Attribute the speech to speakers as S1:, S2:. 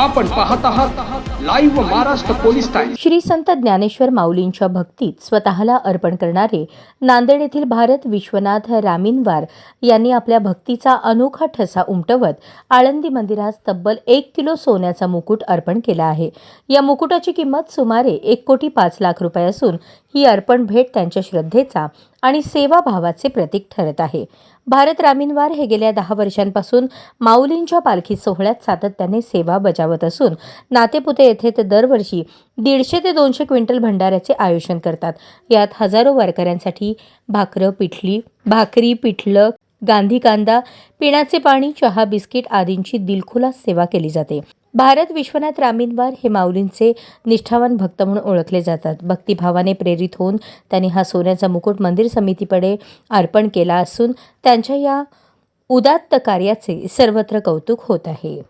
S1: आपण पाहत आहात live Maharashtra police times
S2: Shri Sant Dnyaneshwar माऊलींच्या भक्तीत स्वतःला अर्पण करणारे नांदेड येथील भारत विश्वनाथ रामीनवार यांनी आपल्या भक्तीचा अनोखा ठसा उमटवत आळंदी मंदिरात तब्बल एक किलो सोन्याचा मुकुट अर्पण केला आहे. या मुकुटाची किंमत सुमारे एक कोटी पाच लाख रुपये असून ही अर्पण भेट त्यांच्या श्रद्धेचा आणि सेवाभावाचे प्रतीक ठरत आहे. भारत रामीनवार हे गेल्या दहा वर्षांपासून माऊलींच्या पालखी सोहळ्यात सातत्याने सेवा बजावत असून नातेपुते येथे ते दरवर्षी दीडशे ते दोनशे क्विंटल भंडाऱ्याचे आयोजन करतात. यात हजारो वारकऱ्यांसाठी भाकरं पिठली भाकरी पिठलं गांधी कांदा पिण्याचे पाणी चहा बिस्किट आदींची दिलखुलास सेवा केली जाते. भारत विश्वनाथ रामीनवार हे माऊलींचे निष्ठावान भक्त म्हणून ओळखले जातात. भक्तिभावाने प्रेरित होऊन त्यांनी हा सोन्याचा मुकुट मंदिर समितीकडे अर्पण केला असून त्यांच्या या उदात्त कार्याचे सर्वत्र कौतुक होत आहे.